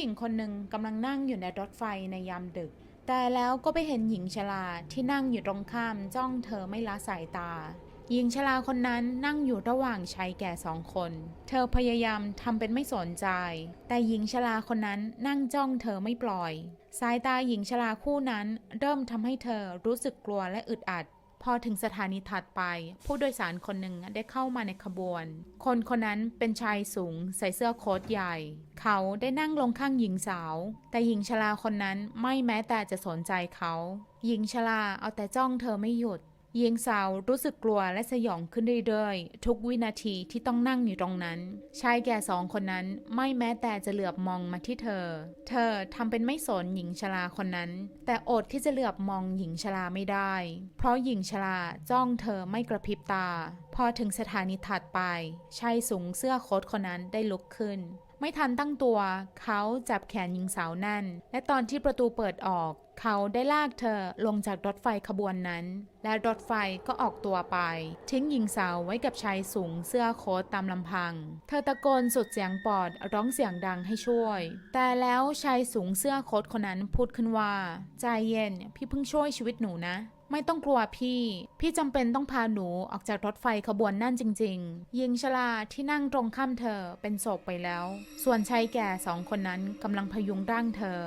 หญิงคนหนึ่งกำลังนั่งอยู่ในรถไฟในยามดึก แต่แล้วก็ไปเห็นหญิงชราที่นั่งอยู่ตรงข้ามจ้องเธอไม่ละสายตา หญิงชราคนนั้นนั่งอยู่ระหว่างชายแก่สองคน เธอพยายามทำเป็นไม่สนใจ แต่หญิงชราคนนั้นนั่งจ้องเธอไม่ปล่อย สายตาหญิงชราคู่นั้นเริ่มทำให้เธอรู้สึกกลัวและอึดอัด พอถึงสถานีถัดไป ผู้โดยสารคนหนึ่งได้เข้ามาในขบวน คนคนนั้นเป็นชายสูงใส่เสื้อโค้ทใหญ่ เขาได้นั่งลงข้างหญิงสาว แต่หญิงชราคนนั้นไม่แม้แต่จะสนใจเขา หญิงชราเอาแต่จ้องเธอไม่หยุด หญิงสาวรู้สึกกลัวและสยองขึ้นเรื่อยๆ ทุกวินาทีที่ต้องนั่งอยู่ตรงนั้น ชายแก่สองคนนั้นไม่แม้แต่จะเหลือบมองมาที่เธอ เธอทำเป็นไม่สนหญิงชราคนนั้น แต่อดที่จะเหลือบมองหญิงชราไม่ได้ เพราะหญิงชราจ้องเธอไม่กระพริบตา พอถึงสถานีถัดไปชายสูงเสื้อโค้ทคนนั้นได้ลุกขึ้น ไม่ทันตั้งตัว เขาจับแขนหญิงสาวนั่น และตอนที่ประตูเปิดออก เขาได้ลากเธอลงจากรถไฟขบวนนั้น และรถไฟก็ออกตัวไป ทิ้งหญิงสาวไว้กับชายสูงเสื้อโค้ทตามลำพัง เธอตะโกนสุดเสียงปอดร้องเสียงดังให้ช่วย แต่แล้วชายสูงเสื้อโค้ทคนนั้นพูดขึ้นว่า ใจเย็นพี่เพิ่งช่วยชีวิตหนูนะ ไม่ต้องกลัวพี่ พี่จำเป็นต้องพาหนูออกจากรถไฟขบวนนั่นจริง ๆ ยิงชลาที่นั่งตรงข้ามเธอเป็นศพไปแล้ว ส่วนชายแก่สองคนนั้นกำลังพยุงร่างเธอ